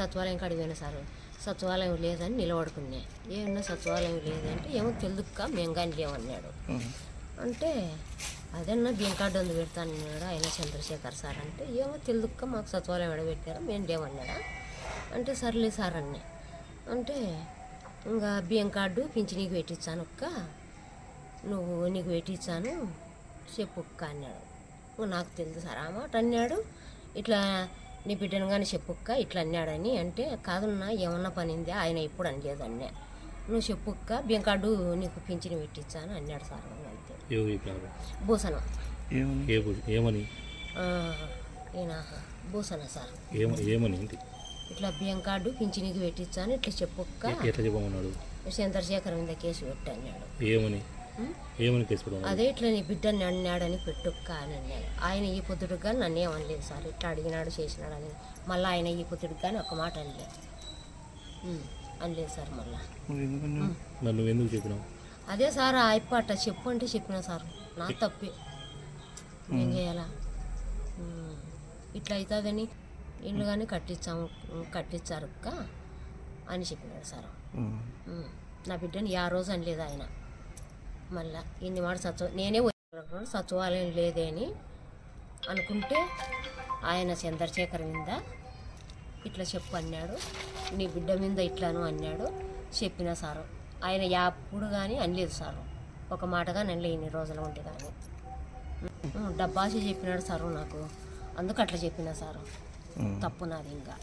సచివాలయం కాడికి పోయినా సార్ సచివాలయం లేదని నిలబడుకున్నా ఏమన్నా సచివాలయం లేదంటే ఏమో తెలుదుక్క మేము కానీ లేవన్నాడు. అంటే అదన్నా బియ్యం కార్డు అందు పెడతాను అన్నాడు ఆయన చంద్రశేఖర్ సార్ అంటే ఏమో తెలుదుక్క మాకు సచివాలయం ఎడ పెట్టారా మేము లేవన్నాడా? అంటే సర్లే సార్ అన్నీ. అంటే ఇంకా బియ్యం కార్డు పింఛనీకి పెట్టించాను అక్క నువ్వు నీకు పెట్టించాను చెప్పు అన్నాడు. "ఓ, నాకు తెలుసు సార్ ఆ మాట అన్నాడు. ఇట్లా నీ బిడ్డను కానీ చెప్పుక్క ఇట్లా అన్నాడని అంటే కాదన్నా ఏమన్నా పనిందా ఆయన ఇప్పుడు అనలేదు అన్నా. నువ్వు చెప్పుక్క బియ్యం కార్డు నీకు పింఛని పెట్టించాను అన్నాడు సార్ అంతే. భూసనం ఏమని? ఈయన భూసన సార్. ఏమ ఏమని ఏంటి? ఇట్లా బియ్యం కార్డు పింఛనీకి పెట్టించాను ఇట్లా చెప్పుక్క. ఎట్లా చెప్పమన్నాడు? చంద్రశేఖర్ మీద కేసు పెట్టి అన్నాడు ఏమని? ఏమని కేసు అదే ఇట్లా నీ బిడ్డని అన్నాడని పెట్టుక్క అని అన్నాడు ఆయన ఈ పొద్దుడుగా నన్ను ఏమనలేదు సార్. ఇట్లా అడిగినాడు చేసినాడు అని. మళ్ళీ ఆయన ఈ పొద్దుడుగా కానీ ఒక మాట అనలేదు అనలేదు సార్ మళ్ళీ. మరి ఎందుకన్నా మరి నువ్వు ఎందుకు చెప్పినావు? అదే సార్ ఆ అట్ట చెప్పు అంటే చెప్పిన సార్. నా తప్పే. ఏం చేయాలా? ఇట్లా అవుతుందని ఇల్లు కానీ కట్టించాము కట్టించారు అక్క అని చెప్పినాడు సార్. నా బిడ్డని ఆ రోజు అనలేదు ఆయన. మళ్ళా ఇన్ని మాట సత్వ నేనే సచివాలయం లేదే అని అనుకుంటే ఆయన చంద్రశేఖర్ మీద ఇట్లా చెప్పు అన్నాడు. నీ బిడ్డ మీద ఇట్లాను అన్నాడు. చెప్పిన సారు. ఆయన యాప్పుడు కానీ అనలేదు సారు. ఒక మాటగా అనలే ఇన్ని రోజులు ఉంటే కానీ డబ్బాసి చెప్పినాడు సారు నాకు. అందుకు అట్లా చెప్పిన సారు. తప్పు నాది ఇంకా.